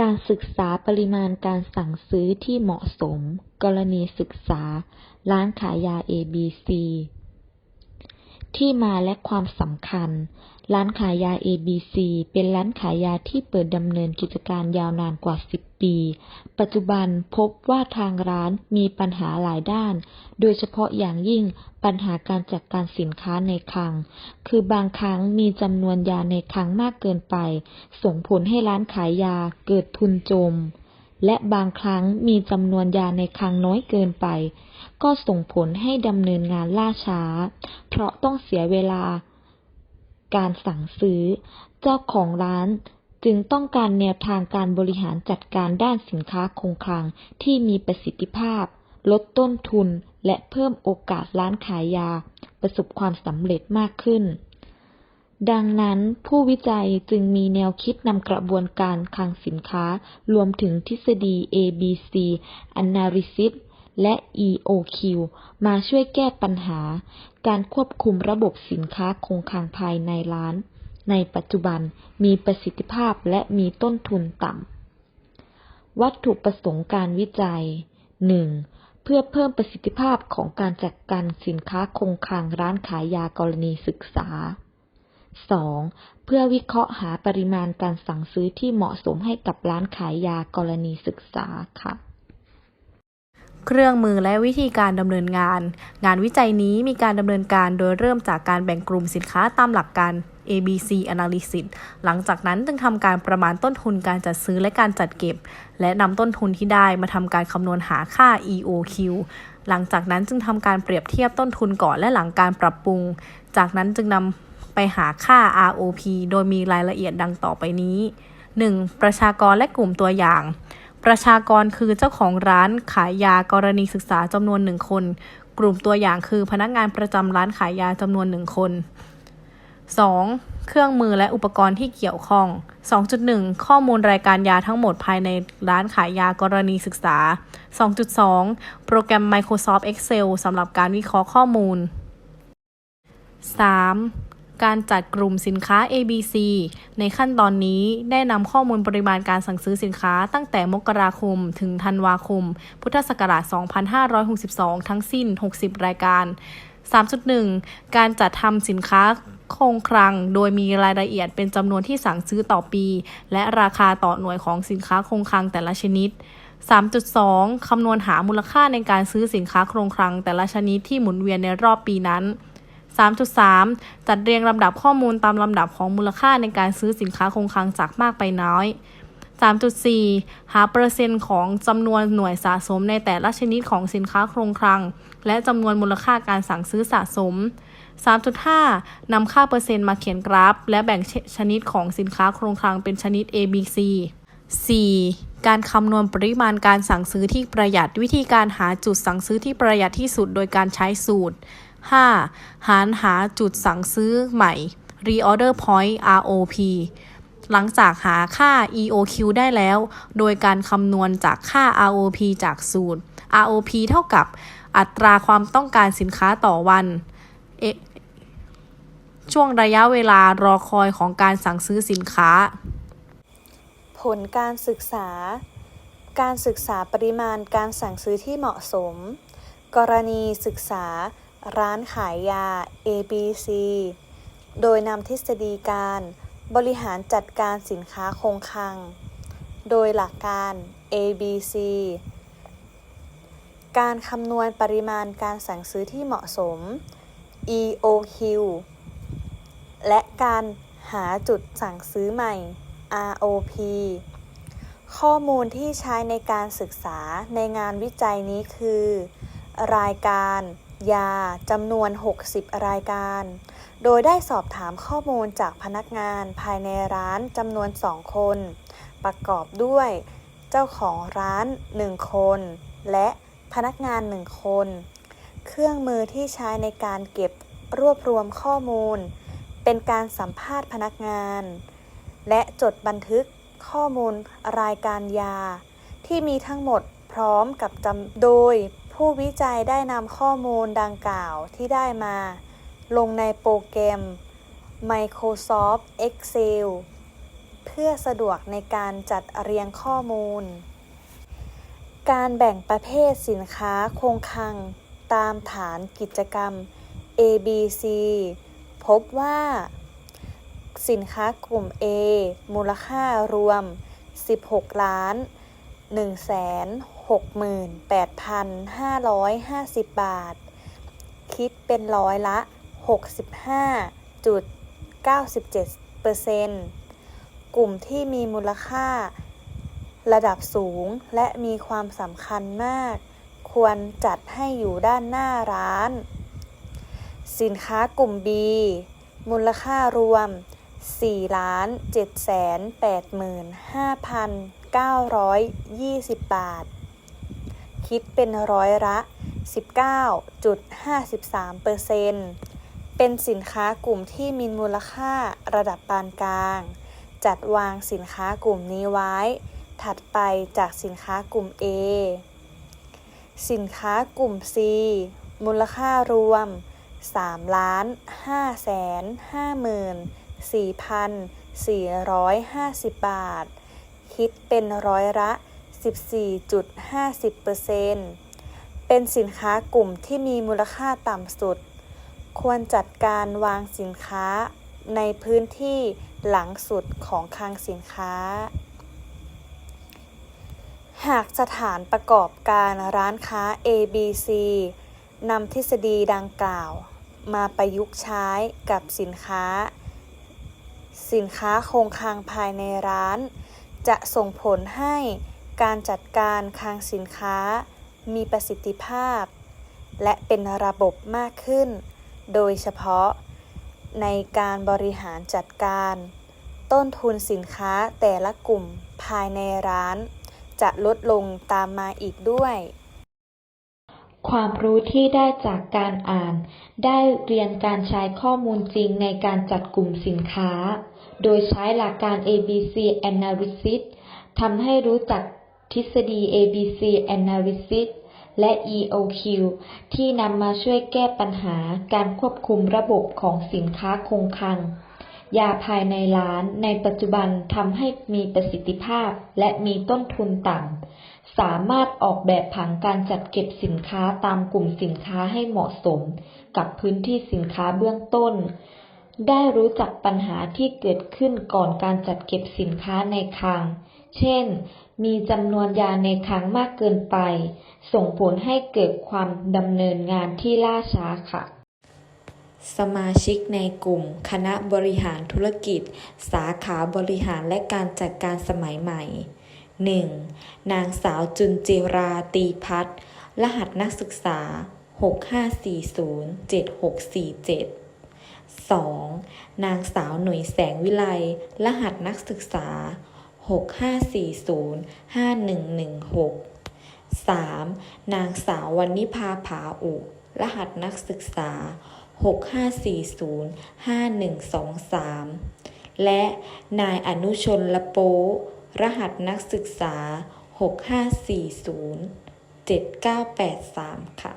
การศึกษาปริมาณการสั่งซื้อที่เหมาะสม กรณีศึกษา ร้านขายยา ABC ที่มาและความสำคัญ ร้านขายยา ABC เป็นร้านขายยาที่เปิดดำเนินกิจการยาวนานกว่า 10 ปี ปัจจุบันพบว่าทางร้านมีปัญหาหลายด้าน โดยเฉพาะอย่างยิ่งปัญหาการจัดการสินค้าในคลัง คือบางครั้งมีจำนวนยาในคลังมากเกินไป ส่งผลให้ร้านขายยาเกิดทุนจม และบางครั้งมีจำนวนยาในคลังน้อยเกินไป ก็ส่งผลให้ดำเนินงานล่าช้า เพราะต้องเสียเวลา การสั่งซื้อ เจ้าของร้านจึงต้องการแนวทางการบริหารจัดการด้านสินค้าคงคลังที่มีประสิทธิภาพ ลดต้นทุน และเพิ่มโอกาสร้านขายยา ประสบความสำเร็จมากขึ้น ดังนั้นผู้วิจัยจึงมีแนวคิดนำกระบวนการคลังสินค้ารวมถึงทฤษฎี ABC Analysis และ EOQ มาช่วยแก้ปัญหา การควบคุมระบบสินค้าคงคลังภายในร้าน ในปัจจุบันมีประสิทธิภาพและมีต้นทุนต่ำ วัตถุประสงค์การวิจัย 1. เพื่อเพิ่มประสิทธิภาพของการจัดการสินค้าคงคลังร้านขายยากรณีศึกษา 2. เพื่อวิเคราะห์หาปริมาณการสั่งซื้อที่เหมาะสมให้กับร้านขายยากรณีศึกษาค่ะ เครื่องมือและวิธีการดำเนินงาน งานวิจัยนี้มีการดำเนินการโดยเริ่มจากการแบ่งกลุ่มสินค้าตามหลักการ ABC Analysis หลังจากนั้นจึงทำการประมาณต้นทุนการจัดซื้อและการจัดเก็บ และนำต้นทุนที่ได้มาทำการคำนวณหาค่า EOQ หลังจากนั้นจึงทำการเปรียบเทียบต้นทุนก่อนและหลังการปรับปรุง จากนั้นจึงนำไปหาค่า ROP โดยมีรายละเอียดดังต่อไปนี้ 1. ประชากรและกลุ่มตัวอย่าง ประชากรคือเจ้าของร้านขายยากรณีศึกษาจำนวนหนึ่งคน กลุ่มตัวอย่างคือพนักงานประจำร้านขายยาจำนวนหนึ่งคน 2. เครื่องมือและอุปกรณ์ที่เกี่ยวข้อง 2.1 ข้อมูลรายการยาทั้งหมดภายในร้านขายยากรณีศึกษา 2.2 โปรแกรม Microsoft Excel สำหรับการวิเคราะห์ข้อมูล 3. การจัดกลุ่มสินค้า ABC ในขั้นตอนนี้ได้นำข้อมูลปริมาณการสั่งซื้อสินค้าตั้งแต่มกราคมถึงธันวาคม พุทธศักราช 2562 ทั้งสิ้น 60 รายการ 3.1 การจัดทำสินค้าคงคลัง โดยมีรายละเอียดเป็นจำนวนที่สั่งซื้อต่อปี และราคาต่อหน่วยของสินค้าคงคลังแต่ละชนิด3.2 คำนวณหามูลค่าในการซื้อสินค้าคงคลังแต่ละชนิดที่หมุนเวียนในรอบปีนั้น 3.3 จัดเรียงลำดับข้อมูลตามลำดับของมูลค่าในการซื้อสินค้าคงคลังจากมากไปน้อย 3.4 หาเปอร์เซ็นต์ของจำนวนหน่วยสะสมในแต่ละชนิดของสินค้าคงคลัง และจำนวนมูลค่าการสั่งซื้อสะสม 3.5 นำค่าเปอร์เซ็นต์มาเขียนกราฟ และแบ่งชนิดของสินค้าคงคลังเป็นชนิด A B C 4. การคำนวณปริมาณการสั่งซื้อที่ประหยัดวิธีการหาจุดสั่งซื้อที่ประหยัดที่สุดโดยการใช้สูตร 5. หารหาจุดสั่งซื้อใหม่ Reorder Point ROP หลังจากหาค่า EOQ ได้แล้ว โดยการคำนวณจากค่า ROP จากสูตร ROP เท่ากับอัตราความต้องการสินค้าต่อวัน ช่วงระยะเวลารอคอยของการสั่งซื้อสินค้า ผลการศึกษา การศึกษาปริมาณการสั่งซื้อที่เหมาะสม กรณีศึกษา ร้านขายยา ABC โดยนำทฤษฎีการบริหารจัดการสินค้าคงคลัง โดยหลักการ ABC การคำนวณปริมาณการสั่งซื้อที่เหมาะสม EOQ และการหาจุดสั่งซื้อใหม่ ROP ข้อมูลที่ใช้ในการศึกษาในงานวิจัยนี้คือ รายการ ยาจำนวน 60 รายการ โดยได้สอบถามข้อมูลจากพนักงานภายในร้านจำนวน 2 คน ประกอบด้วย เจ้าของร้าน 1 คน และพนักงาน 1 คน เครื่องมือที่ใช้ในการเก็บรวบรวมข้อมูล เป็นการสัมภาษณ์พนักงาน และจดบันทึกข้อมูลรายการยา ที่มีทั้งหมดพร้อมกับจำโดย ผู้วิจัยได้นำข้อมูลดังกล่าวที่ได้มา ลงในโปรแกรม Microsoft Excel เพื่อสะดวกในการจัดเรียงข้อมูล การแบ่งประเภทสินค้าคงคลัง ตามฐานกิจกรรม A B C พบว่า สินค้ากลุ่ม A มูลค่ารวม 16 ล้าน 68,550 บาท คิดเป็นร้อยละ 65.97%กลุ่มที่มีมูลค่า ระดับสูงและมีความสำคัญมาก ควรจัดให้อยู่ด้านหน้าร้าน สินค้ากลุ่ม B มูลค่ารวม 4 ล้าน7แสน85,920 บาท คิดเป็นร้อยละ 19.53%เป็นสินค้ากลุ่มที่มีมูลค่าระดับปานกลาง จัดวางสินค้ากลุ่มนี้ไว้ ถัดไปจากสินค้ากลุ่ม A สินค้ากลุ่ม C มูลค่ารวม 3 ล้าน5แสน54,450 บาท คิดเป็นร้อยละ 14.50%เป็นสินค้ากลุ่มที่มีมูลค่าต่ำสุด ควรจัดการวางสินค้าในพื้นที่หลังสุดของคลังสินค้า หากสถานประกอบการร้านค้า ABC นำทฤษฎีดังกล่าว มาประยุกต์ใช้กับสินค้า สินค้าคงคลังภายในร้าน จะส่งผลให้ การจัดการคลังสินค้า มีประสิทธิภาพ และเป็นระบบมากขึ้น โดยเฉพาะ ในการบริหารจัดการ ต้นทุนสินค้าแต่ละกลุ่มภายในร้าน จะลดลงตามมาอีกด้วย ความรู้ที่ได้จากการอ่าน ได้เรียนการใช้ข้อมูลจริงในการจัดกลุ่มสินค้า โดยใช้หลักการ ABC Analysis ทำให้รู้จัก ทฤษฎี ABC Analysis และ EOQ ที่นำมาช่วยแก้ปัญหาการควบคุมระบบของสินค้าคงคลัง ยาภายในร้านในปัจจุบันทำให้มีประสิทธิภาพและมีต้นทุนต่ำ สามารถออกแบบผังการจัดเก็บสินค้าตามกลุ่มสินค้าให้เหมาะสม กับพื้นที่สินค้าเบื้องต้น ได้รู้จักปัญหาที่เกิดขึ้นก่อนการจัดเก็บสินค้าในคลัง เช่น มีจำนวนยาในคลังมากเกินไป ส่งผลให้เกิดความดำเนินงานที่ล่าช้าค่ะ สมาชิกในกลุ่ม คณะบริหารธุรกิจ สาขาบริหารและการจัดการสมัยใหม่ 1. นางสาวจุนจิราตีพัฒน์รหัสนักศึกษา 65407647 2. นางสาวหนุ่ยแสงวิไล รหัสนักศึกษา 65405116 3. นางสาววันนิพาผาอุ รหัสนักศึกษา 65405123 และนายอนุชนละโป รหัสนักศึกษา 65407983 ค่ะ